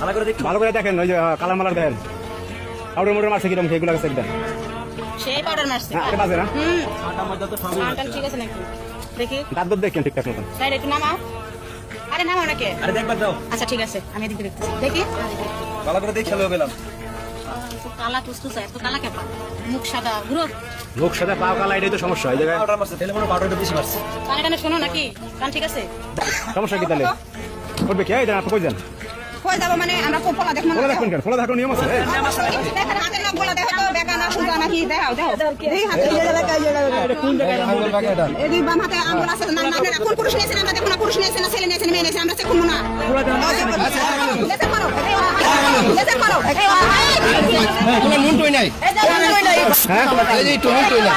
ভালো করে দেখি। ভালো করে দেখেন ওই যে কালার মালার দেখেন পাউডার মোটর মারছে কীরকম সেগুলো দেন। সেই পাউডার মারছে। হ্যাঁ এটা বাজে না? হুম। আটা ময়দা তো সবই আটা ঠিক আছে নাকি? দেখি। দাঁত দাঁত দেখেন ঠিকঠাক মতন। একটু নামাও। আরে নাকি? আরে দেখবার দাও। আচ্ছা ঠিক আছে আমি এদিকে দেখতেছি দেখি। ভালো করে দেখে গেলাম। কালা টুসটুসা এত কালা কেপা মুখ সাদা ঘুরো। লোক সাথে পাও কালা এটাই তো সমস্যা এই জায়গায়। পাউডার মারছে তেলে মনে পাউডারটা বেশি মারছে। কানে কানে শোনো নাকি? কান ঠিক আছে। সমস্যা কি তাহলে? করবে কি? এই আপনি কই যান? যাব মানে আমরা পোলা দেখব খোলা দেখবেন কেন খোলা দেখার নিয়ম আছে এই, দেখেন হাতের নখগুলো দেখো তো বেকা না সুতা নাকি দেখাও দেখাও এই হাতে এই বাম হাতে আঙ্গুল আছে না না কোন পুরুষ নিয়েছেন আমরা দেখুন না পুরুষ নিয়েছেন না ছেলে নিয়েছেন মেয়ে নিয়েছেন আমরা করব না লেজের মারো লেজের মারো তোমার নুন টই নাই এই যে হ্যাঁ এই যে একটু নুন টই নাই